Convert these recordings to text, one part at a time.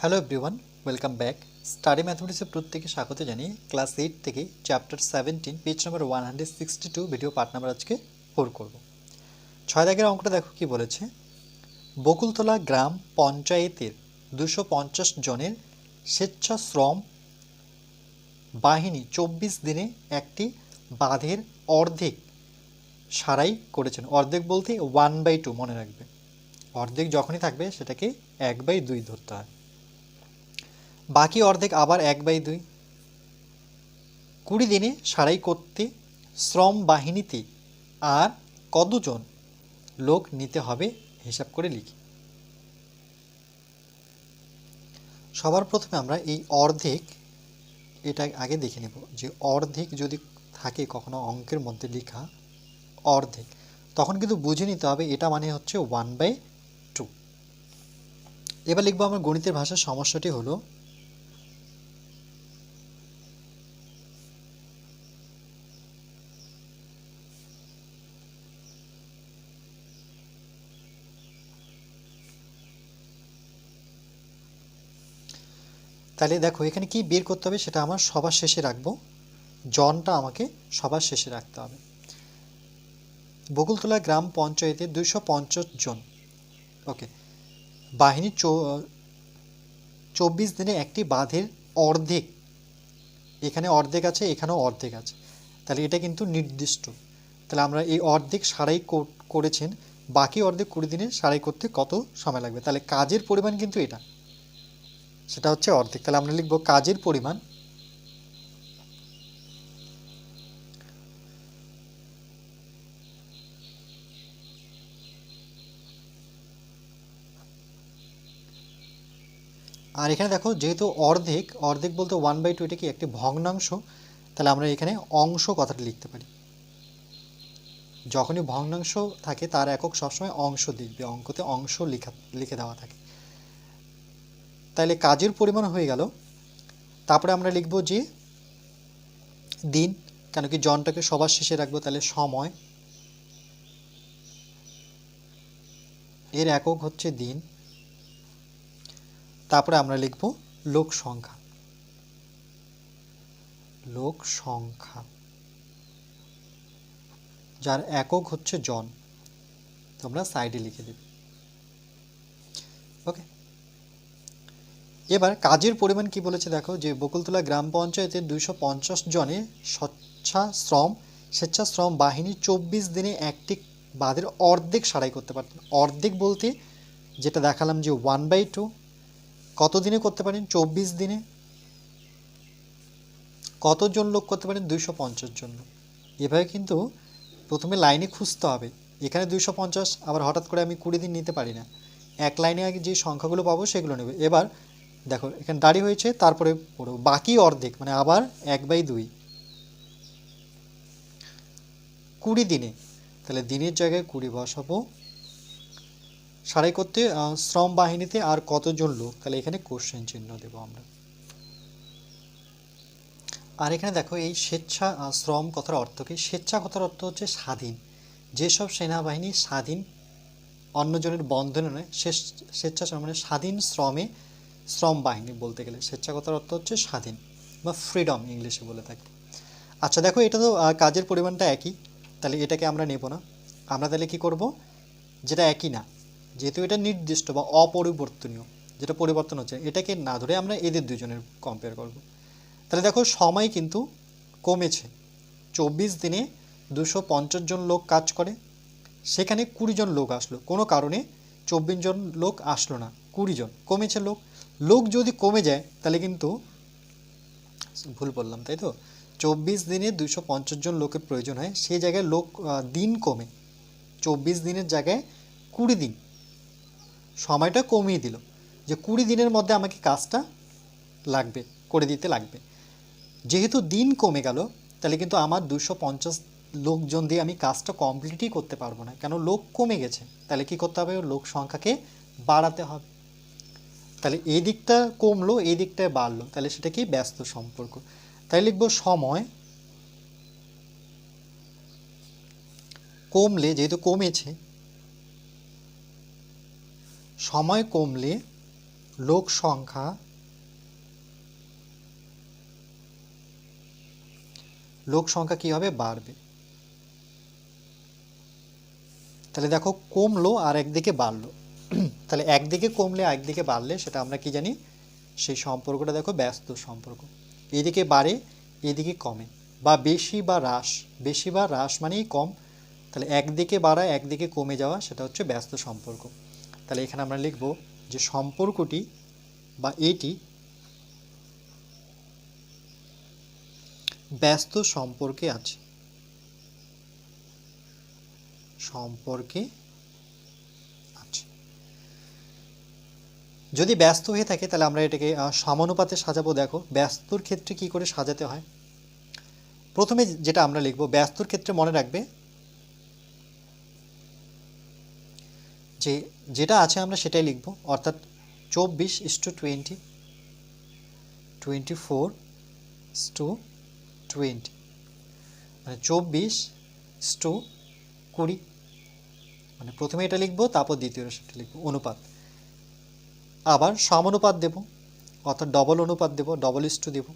Hello everyone welcome back study ম্যাথমেটিক্সের প্রত্যেকে স্বাগত জানিয়ে ক্লাস এইট থেকে chapter seventeen page number one hundred sixty two video part number আজকে four করব। ছয় দাগের অঙ্কটা দেখো কি বলেছে? বকুলতলা গ্রাম পঞ্চায়েতের দুশো পঞ্চাশ জনের স্বেচ্ছাশ্রম বাহিনী চব্বিশ দিনে একটি বাঁধের অর্ধেক সারাই করেছেন। অর্ধেক বলতে ওয়ান বাই টু মনে রাখবে। অর্ধেক যখনই থাকবে সেটাকে এক বাই দুই ধরতে হয়। বাকি অর্ধেক আবার এক বাই দুই। কুড়ি দিনে সারাই করতে শ্রম বাহিনীতে আর কতজন লোক নিতে হবে হিসাব করে লিখি। সবার প্রথমে আমরা এই অর্ধেক, এটা আগে দেখে নেব যে অর্ধেক যদি থাকে কখনো অঙ্কের মধ্যে লেখা, অর্ধেক, তখন কিন্তু বুঝে নিতে হবে এটা মানে হচ্ছে ওয়ান বাই টু এবার লিখব আমার গণিতের ভাষার সমস্যাটি হলো তাহলে দেখো, এখানে কি বের করতে হবে সেটা আমার সবার শেষে রাখব। জনটা আমাকে সবার শেষে রাখতে হবে। বকুলতলা গ্রাম পঞ্চায়েতে দুইশো পঞ্চাশ জন। ওকে। বাহিনী চব্বিশ দিনে একটি বাঁধের অর্ধেক। এখানে অর্ধেক আছে, এখানেও অর্ধেক আছে। তাহলে এটা কিন্তু নির্দিষ্ট। তাহলে আমরা এই অর্ধেক সারাই করেছেন। বাকি অর্ধেক কুড়ি দিনে সারাই করতে কত সময় লাগবে? তাহলে কাজের পরিমাণ কিন্তু এটা। সেটা হচ্ছে অর্ধেক। তাহলে আমরা লিখব কাজের পরিমাণ। আর এখানে দেখো, যেহেতু অর্ধেক অর্ধেক বলতে ওয়ান বাই টু এটা কি একটি ভগ্নাংশ, তাহলে আমরা এখানে অংশ কথাটা লিখতে পারি। যখনই ভগ্নাংশ থাকে, তার একক সবসময় অংশ লিখবে অঙ্কতে অংশ লেখা, লিখে দেওয়া থাকে। তাহলে কাজের পরিমাণ হয়ে গেল। তারপরে আমরা লিখব যে দিন, কেন কি জনটাকে সবার শেষে রাখব তাহলে সময়। এর একক হচ্ছে দিন। তারপরে আমরা লিখব লোক সংখ্যা। লোক সংখ্যা। যার একক হচ্ছে জন। তোমরা সাইডে লিখে দেবে। ওকে? এবার কাজের পরিমাণ কি বলেছে দেখো, যে বকুলতলা গ্রাম পঞ্চায়েতে দুইশো পঞ্চাশ জনের স্বেচ্ছাশ্রম স্বেচ্ছাশ্রম বাহিনী চব্বিশ দিনে একটি বাঁধের অর্ধেক সারাই করতে পারতেন অর্ধেক বলতে যেটা দেখালাম যে ওয়ান বাই টু কত দিনে করতে পারেন? চব্বিশ দিনে। কতজন লোক করতে পারেন? দুইশো পঞ্চাশ জন এভাবে কিন্তু প্রথমে লাইনে খুঁজতে হবে। এখানে দুইশো পঞ্চাশ, আবার হঠাৎ করে আমি কুড়ি দিন নিতে পারি না। এক লাইনে আগে যে সংখ্যাগুলো পাবো সেগুলো নেবে। এবার দেখো, এখানে দাড়ি হয়েছে, তারপরে পড়ো। বাকি অর্ধেক মানে আবার এক বাই দুই। কুড়ি দিনে, তাহলে দিনের জায়গায় কুড়ি বসাবো। সারাই করতে শ্রম বাহিনীতে আর কতজন লোক? তাহলে এখানে কোশ্চেন চিহ্ন দেবো আমরা। আর এখানে দেখো, এই স্বেচ্ছা শ্রম কথার অর্থ কি? স্বেচ্ছা কথার অর্থ হচ্ছে স্বাধীন। যেসব সেনাবাহিনী স্বাধীন, অন্যজনের বন্ধনে নয় সে- স্বেচ্ছাশ্রম মানে স্বাধীন শ্রমে শ্রম বাহিনী বলতে গেলে স্বেচ্ছাগতার অর্থ হচ্ছে স্বাধীন বা ফ্রিডম ইংলিশে বলে থাকি। আচ্ছা দেখো, এটা তো কাজের পরিমাণটা একই। তাহলে এটাকে আমরা নেব না। আমরা তাহলে কি করব? যেটা একই না, যেহেতু এটা নির্দিষ্ট বা অপরিবর্তনীয়, যেটা পরিবর্তন হচ্ছে, এটাকে না ধরে আমরা এদের দুজনের কম্পেয়ার করব। তাহলে দেখো, সময় কিন্তু কমেছে। চব্বিশ দিনে দুশো পঞ্চাশ জন লোক কাজ করে, সেখানে কুড়ি জন লোক আসলো। কোনো কারণে চব্বিশ জন লোক আসলো না, কুড়ি জন, কমেছে লোক। লোক যদি কমে যায়, তাহলে কিন্তু ভুল বললাম, তাই তো? চব্বিশ দিনে দুশো পঞ্চাশ জন লোকের প্রয়োজন হয়, সেই জায়গায় লোক দিন কমে। চব্বিশ দিনের জায়গায় কুড়ি দিন। সময়টা কমিয়ে দিল যে কুড়ি দিনের মধ্যে আমাকে কাজটা লাগবে, করে দিতে লাগবে। যেহেতু দিন কমে গেল, তাহলে কিন্তু আমার দুশো পঞ্চাশ লোকজন দিয়ে আমি কাজটা কমপ্লিটই করতে পারব না। কেন? লোক কমে গেছে, তাহলে কি করতে হবে? লোক সংখ্যাকে বাড়াতে হবে। তাহলে এই দিকটা কমলো এই দিকটায় বাড়লো, তাহলে সেটা কি? ব্যস্ত সম্পর্ক। তাই লিখব সময়। কমলে, যেহেতু কমেছে, সময় কমলে লোক সংখ্যা লোক সংখ্যা কি হবে? বাড়বে। তাহলে দেখো কমলো আর একদিকে বাড়লো। তাহলে একদিকে কমলে একদিকে বাড়লে সেটা আমরা কি জানি? সেই সম্পর্কটা দেখো ব্যস্ত সম্পর্ক। এদিকে বাড়ে, এদিকে কমে। বা বেশি বা হ্রাস। বেশি বা হ্রাস মানেই কম। তাহলে একদিকে বাড়া, একদিকে কমে যাওয়া সেটা হচ্ছে ব্যস্ত সম্পর্ক। তাহলে এখানে আমরা লিখব যে সম্পর্কটি বা এটি ব্যস্ত সম্পর্কে আছে। সম্পর্কে আছে যদি ব্যস্ত হয়ে থাকে, তাহলে আমরা এটাকে সমানুপাতে সাজাবো। দেখো, ব্যস্তর ক্ষেত্রে কি করে সাজাতে হয়? প্রথমে যেটা আমরা লিখব, ব্যস্তর ক্ষেত্রে মনে রাখবে যে, যেটা আছে আমরা সেটাই লিখব। অর্থাৎ চব্বিশ is to twenty twenty four is to twenty মানে চব্বিশ ইস টু কুড়ি। মানে প্রথমে এটা লিখব, তারপর দ্বিতীয় সেটা লিখব, অনুপাত। আবার সমানুপাত দেব, অর্থাৎ ডবল অনুপাত দেব ডবল ইস টু দেবো।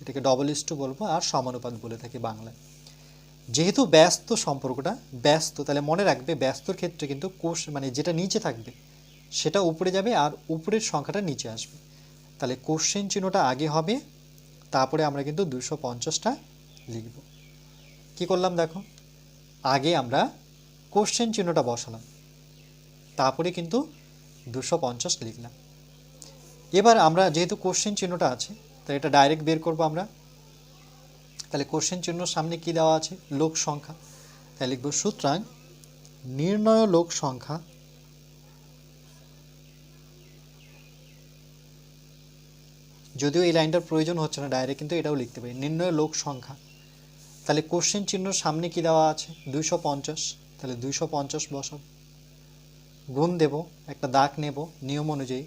এটাকে ডবল ইস টু বলব, আর সমানুপাত বলে থাকি বাংলায়। যেহেতু ব্যস্ত সম্পর্কটা, ব্যস্ত, তাহলে মনে রাখবে ব্যস্তর ক্ষেত্রে কিন্তু কোষ মানে যেটা নিচে থাকবে, সেটা উপরে যাবে আর উপরের সংখ্যাটা নিচে আসবে। তাহলে কোশ্চেন চিহ্নটা আগে হবে, তারপরে আমরা কিন্তু দুশো পঞ্চাশটা লিখব। কি করলাম দেখো? আগে আমরা কোশ্চেন চিহ্নটা বসালাম, তারপরে কিন্তু দুশো পঞ্চাশ লিখলাম। এবার আমরা যেহেতু কোশ্চেন চিহ্নটা আছে তাই এটা ডাইরেক্ট বের করব আমরা। তাহলে কোশ্চেন চিহ্ন সামনে কি দেওয়া আছে? লোক সংখ্যা। তাই লিখব, সুতরাং নির্ণয় লোক সংখ্যা যদিও এই লাইনটার প্রয়োজন হচ্ছে না ডাইরেক্ট কিন্তু এটাও লিখতে পারি। নির্ণয় লোক সংখ্যা। তাহলে কোশ্চেন চিহ্নর সামনে কি দেওয়া আছে? দুইশো পঞ্চাশ। তাহলে দুইশো পঞ্চাশ বসাব গুণ দেব, একটা দাগ নেব, নিয়ম অনুযায়ী।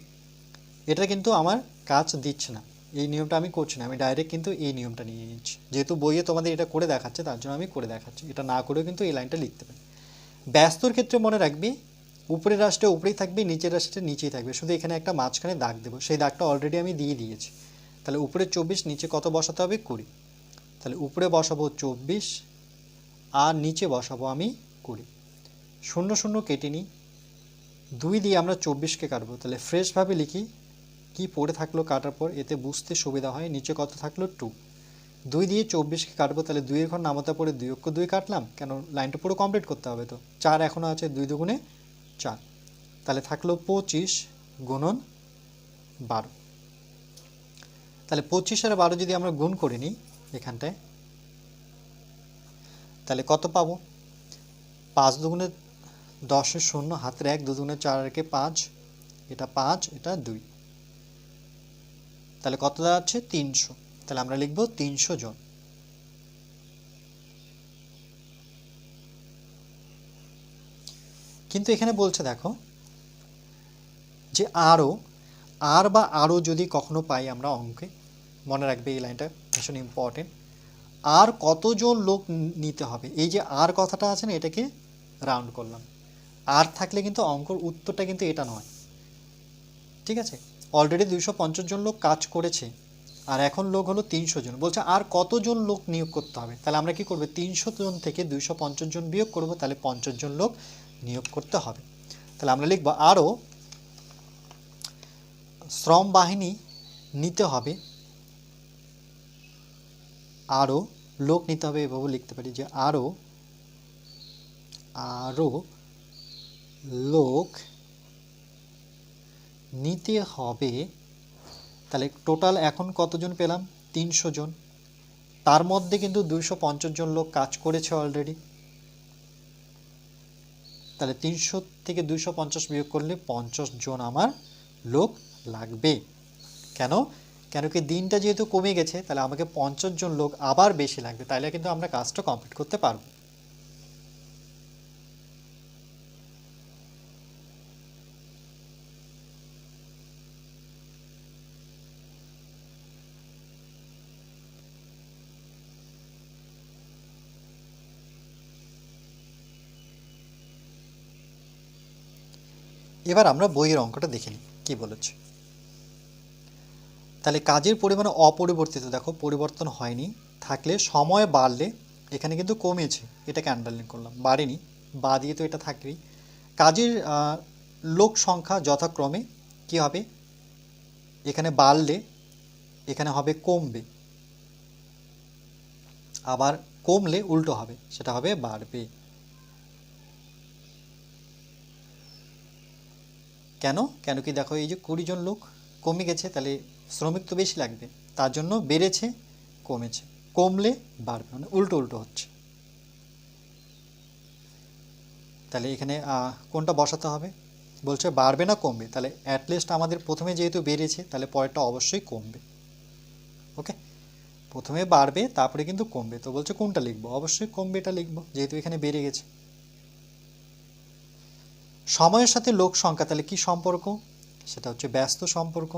এটা কিন্তু আমার কাজ দিচ্ছে না। এই নিয়মটা আমি করছি না। আমি ডাইরেক্ট কিন্তু এই নিয়মটা নিয়ে নিচ্ছি। যেহেতু বইয়ে তোমাদের এটা করে দেখাচ্ছে, তার জন্য আমি করে দেখাচ্ছি। এটা না করেও কিন্তু এই লাইনটা লিখতে পারি। ব্যস্তর ক্ষেত্রে মনে রাখবি, উপরের রাষ্ট্রে উপরেই থাকবে, নিচের রাষ্ট্রে নিচেই থাকবে। শুধু এখানে একটা মাঝখানে দাগ দেবো। সেই দাগটা অলরেডি আমি দিয়ে দিয়েছি। তাহলে উপরে চব্বিশ, নিচে কত বসাতে হবে? কুড়ি। তাহলে উপরে বসাবো চব্বিশ, আর নিচে বসাবো আমি কুড়ি। শূন্য শূন্য কেটে নিই। দুই দিয়ে আমরা চব্বিশকে কাটবো। তাহলে ফ্রেশভাবে লিখি কি পড়ে থাকল কাটার পর, এতে বুঝতে সুবিধা হয়, নিচে কত থাকল টু দুই দিয়ে চব্বিশকে কাটবো, তাহলে দুইয়ের ঘর নামাতে পরে দুই অক্ষ দুই কাটলাম, কেন লাইনটা পুরো কমপ্লিট করতে হবে তো? চার এখনও আছে, দুই দুগুণে চার। তাহলে থাকল পঁচিশ গুণন বারো। তাহলে পঁচিশ আর বারো যদি আমরা গুণ করে নিই এখানটায়, তাহলে কত পাবো? পাঁচ দুগুণে দশের শূন্য, হাতের এক, দুগুণে চার একে পাঁচ, এটা পাঁচ, এটা দুই। তাহলে কত দাঁড়াচ্ছে? তিনশো। তাহলে আমরা লিখব তিনশো জন। কিন্তু এখানে বলছে দেখো যে আরও, আর বা আরও যদি কখনো পাই আমরা অঙ্কে, মনে রাখবে এই লাইনটা ভীষণ ইম্পর্টেন্ট আর কতজন লোক নিতে হবে? এই যে আর কথাটা আছে না, এটাকে রাউন্ড করলাম। আর থাকলে কিন্তু অঙ্কর উত্তরটা কিন্তু এটা নয়। ঠিক আছে? অলরেডি দুইশো পঞ্চাশ জন লোক কাজ করেছে, আর এখন লোক হলো তিনশো জন। বলছে, আর কতজন লোক নিয়োগ করতে হবে? তাহলে আমরা কি করব? তিনশো জন থেকে দুইশো পঞ্চাশ জন বিয়োগ করব, তাহলে পঞ্চাশ জন লোক নিয়োগ করতে হবে। তাহলে আমরা লিখব, আরও শ্রম বাহিনী নিতে হবে, আরও লোক নিতে হবে এভাবে লিখতে পারি যে, আরও আরও লোক নিতে হবে। তাহলে টোটাল এখন কতজন পেলাম? তিনশো জন। তার মধ্যে কিন্তু দুইশো পঞ্চাশ জন লোক কাজ করেছে অলরেডি তাহলে তিনশো থেকে দুইশো পঞ্চাশ বিয়োগ করলে পঞ্চাশ জন আমার লোক লাগবে। কেন? কেন কি দিনটা যেহেতু কমে গেছে, তাহলে আমাকে পঞ্চাশ জন লোক আবার বেশি লাগবে তাহলে কিন্তু আমরা কাজটা কমপ্লিট করতে পারব। এবার আমরা বইয়ের অঙ্কটা দেখে নিই, কি বলেছে? তাহলে কাজের পরিমাণ অপরিবর্তিত, দেখো পরিবর্তন হয়নি, থাকলে সময় বাড়লে এখানে কিন্তু কমেছে, এটাকে আন্ডারলাইন করলাম, বাড়েনি, বা দিয়ে তো এটা থাকবেই। কাজের লোক সংখ্যা যথাক্রমে কি হবে? এখানে বাড়লে এখানে হবে কমবে। আবার কমলে উল্টো হবে, সেটা হবে বাড়বে। কেন? কেন কি দেখো, এই যে কুড়ি জন লোক কমে গেছে, তাহলে শ্রমিক তো বেশি লাগবে। তার জন্য বেড়েছে, কমেছে, কমলে বাড়বে মানে উল্টো উল্টো হচ্ছে। তাহলে এখানে কোনটা বসাতে হবে? বলছে বাড়বে না, কমবে। তাহলে অ্যাটলিস্ট আমাদের প্রথমে যেহেতু বেড়েছে, তাহলে পরেরটা অবশ্যই কমবে। ওকে? প্রথমে বাড়বে, তারপরে কিন্তু কমবে। তো বলছে কোনটা লিখব? অবশ্যই কমবে এটা লিখব, যেহেতু এখানে বেড়ে গেছে। সময়ের সাথে লোক সংখ্যা, তাহলে কি সম্পর্ক? সেটা হচ্ছে ব্যস্ত সম্পর্ক।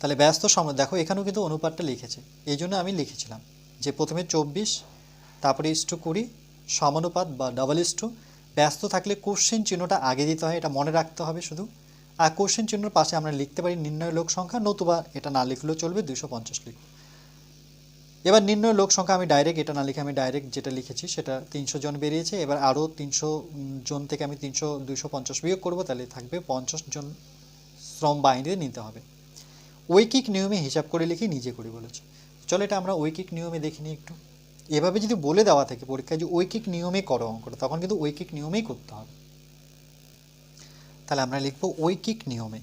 তাহলে ব্যস্ত সময়, দেখো এখানেও কিন্তু অনুপাতটা লিখেছে। এই জন্য আমি লিখেছিলাম যে প্রথমে চব্বিশ, তারপরে ইস্টু কুড়ি, সমানুপাত বা ডাবল ইস্টু ব্যস্ত থাকলে কোশ্চেন চিহ্নটা আগে দিতে হয়, এটা মনে রাখতে হবে শুধু। আর কোশ্চেন চিহ্নের পাশে আমরা লিখতে পারি নির্ণয় লোক সংখ্যা, নতুবা এটা না লিখলেও চলবে দুশো পঞ্চাশ লিখব। এবার নির্ণয় লোক সংখ্যা, আমি ডাইরেক্ট এটা না লিখে আমি ডাইরেক্ট যেটা লিখেছি সেটা তিনশো জন বেরিয়েছে। এবার আরও তিনশো জন থেকে আমি তিনশো দুইশো পঞ্চাশ বিয়োগ করব, তাহলে থাকবে পঞ্চাশ জন শ্রম বাহিনীতে নিতে হবে। ঐকিক নিয়মে হিসাব করে লিখে, নিজে করি বলেছে। চলো এটা আমরা ঐকিক নিয়মে দেখি নিই একটু। এভাবে যদি বলে দেওয়া থাকে পরীক্ষায় যে ঐকিক নিয়মে করো অঙ্কটা তখন কিন্তু ঐকিক নিয়মেই করতে হবে। তাহলে আমরা লিখব ঐকিক নিয়মে।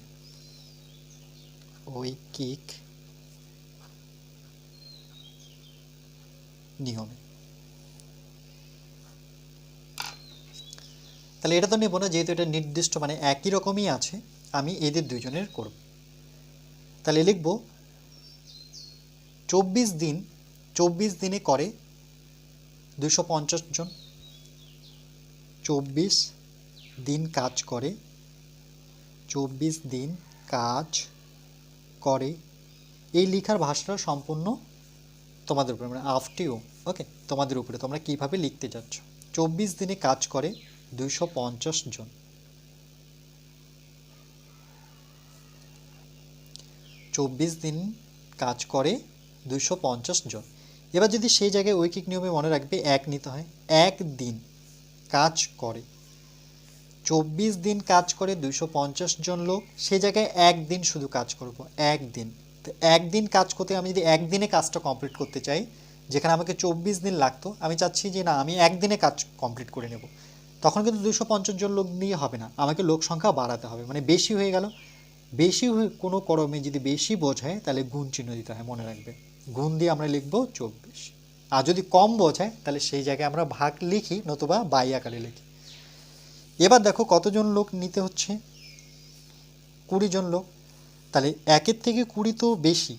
ঐকিক নিয়মে তাহলে এটা তো নেব না, যেহেতু এটা নির্দিষ্ট মানে একই রকমই আছে, আমি এদের দুজনের করব। তাহলে লিখব, চব্বিশ দিন, চব্বিশ দিনে করে দুশো জন। চব্বিশ দিন কাজ করে, চব্বিশ দিন কাজ করে। এই লেখার ভাষাটা সম্পূর্ণ তোমাদের উপরে মানে আফটিও ওকে তোমাদের উপরে, তোমরা কীভাবে লিখতে যাচ্ছ? চব্বিশ দিনে কাজ করে দুইশো পঞ্চাশ জন। চব্বিশ দিন কাজ করে দুইশো পঞ্চাশ জন। এবার যদি সেই জায়গায় ঐকিক নিয়মে মনে রাখবে, এক নিতে হয়। এক দিন কাজ করে। চব্বিশ দিন কাজ করে দুইশো পঞ্চাশ জন লোক, সে জায়গায় একদিন শুধু কাজ করব একদিন তো একদিন কাজ করতে, আমি যদি একদিনে কাজটা কমপ্লিট করতে চাই, যেখানে আমাকে চব্বিশ দিন লাগতো, আমি চাচ্ছি যে না, আমি একদিনে কাজ কমপ্লিট করে নেব। তখন কিন্তু দুশো পঞ্চাশ জন লোক নিয়ে হবে না, আমাকে লোক সংখ্যা বাড়াতে হবে। মানে বেশি হয়ে গেল। বেশি কোনো কর্মে যদি বেশি বোঝায় তাহলে গুণ চিহ্ন দিতে হয়, মনে রাখবে। গুণ দিয়ে আমরা লিখব চব্বিশ। আর যদি কম বোঝায় তাহলে সেই জায়গায় আমরা ভাগ লিখি, নতুবা বাই আকারে লিখি। এবার দেখো কতজন লোক নিতে হচ্ছে? কুড়ি জন লোক। তাহলে একের থেকে কুড়ি তো বেশি।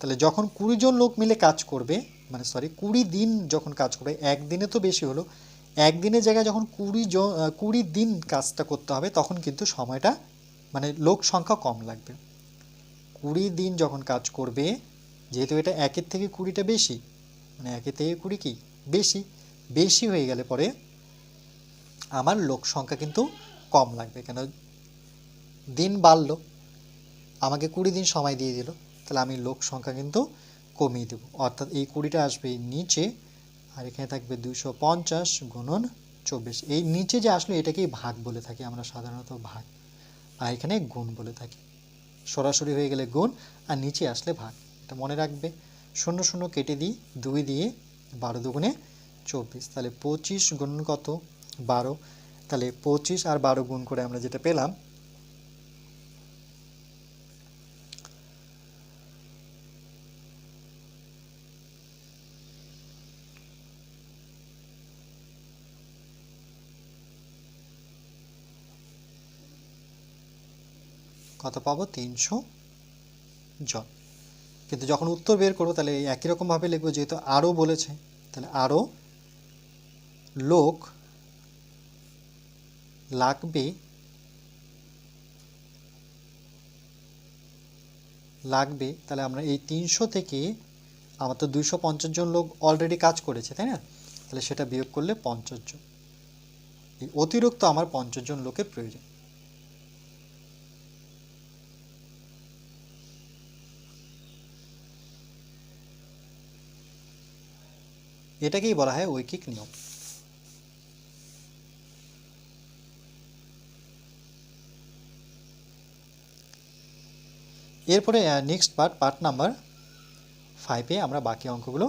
তাহলে যখন কুড়ি জন লোক মিলে কাজ করবে মানে সরি কুড়ি দিন যখন কাজ করবে একদিনে তো বেশি হলো একদিনের জায়গায় যখন কুড়ি আহ, কুড়ি দিন কাজটা করতে হবে তখন কিন্তু সময়টা মানে লোক সংখ্যা কম লাগবে। কুড়ি দিন যখন কাজ করবে যেহেতু এটা একের থেকে কুড়িটা বেশি মানে একের থেকে কুড়ি কি? বেশি। বেশি হয়ে গেলে পরে আমার লোক সংখ্যা কিন্তু কম লাগবে কেন? দিন বাড়লো। আমাকে কুড়ি দিন সময় দিয়ে দিল, তাহলে আমি লোক সংখ্যা কিন্তু কমিয়ে দেবো। অর্থাৎ এই কুড়িটা আসবে নিচে, আর এখানে থাকবে দুশো পঞ্চাশ গুণন চব্বিশ। এই নিচে যে আসলো, এটাকেই ভাগ বলে থাকি আমরা সাধারণত ভাগ, আর এখানে গুণ বলে থাকি। সরাসরি হয়ে গেলে গুণ, আর নিচে আসলে ভাগ। এটা মনে রাখবে। শূন্য শূন্য কেটে দিই, দুই দিয়ে বারো দুগুণে চব্বিশ। তাহলে পঁচিশ গুণ কত? বারো। তাহলে পঁচিশ আর বারো গুণ করে আমরা যেটা পেলাম কত পাবো তিনশো জন। কিন্তু যখন উত্তর বের করব, তাহলে এই একই রকমভাবে লিখব, যেহেতু আরও বলেছে, তাহলে আরও লোক লাগবে লাগবে, তাহলে আমরা এই তিনশো থেকে আমার তো দুইশো পঞ্চাশ জন লোক অলরেডি কাজ করেছে, তাই না? তাহলে সেটা বিয়োগ করলে পঞ্চাশ জন। এই অতিরিক্ত আমার পঞ্চাশ জন লোকের প্রয়োজন। এটাকেই বলা হয় ঐকিক নিয়ম। এরপরে নেক্সট পার্ট পার্ট নাম্বার ফাইভে আমরা বাকি অঙ্কগুলো